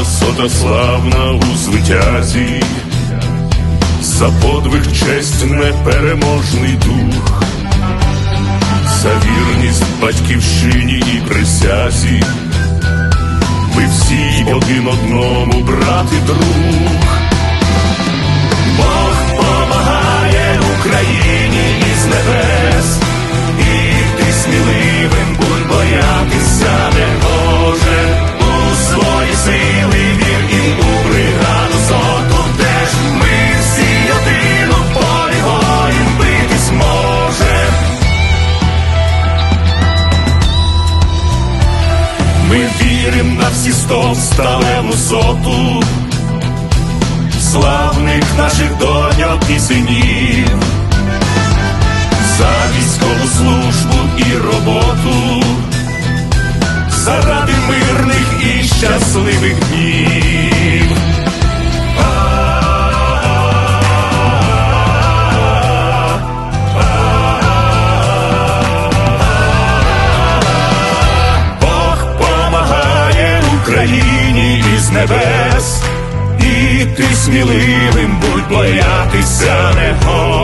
рота славна у звитязі, за подвиг честь непереможний дух, за вірність батьківщині і присязі. Ми всі один одному, брат і друг. Всі сталеву соту славних наших доньок і синів, за військову службу і роботу, заради мирних і щасливих днів. Небес, і ти сміливим будь боятися не може.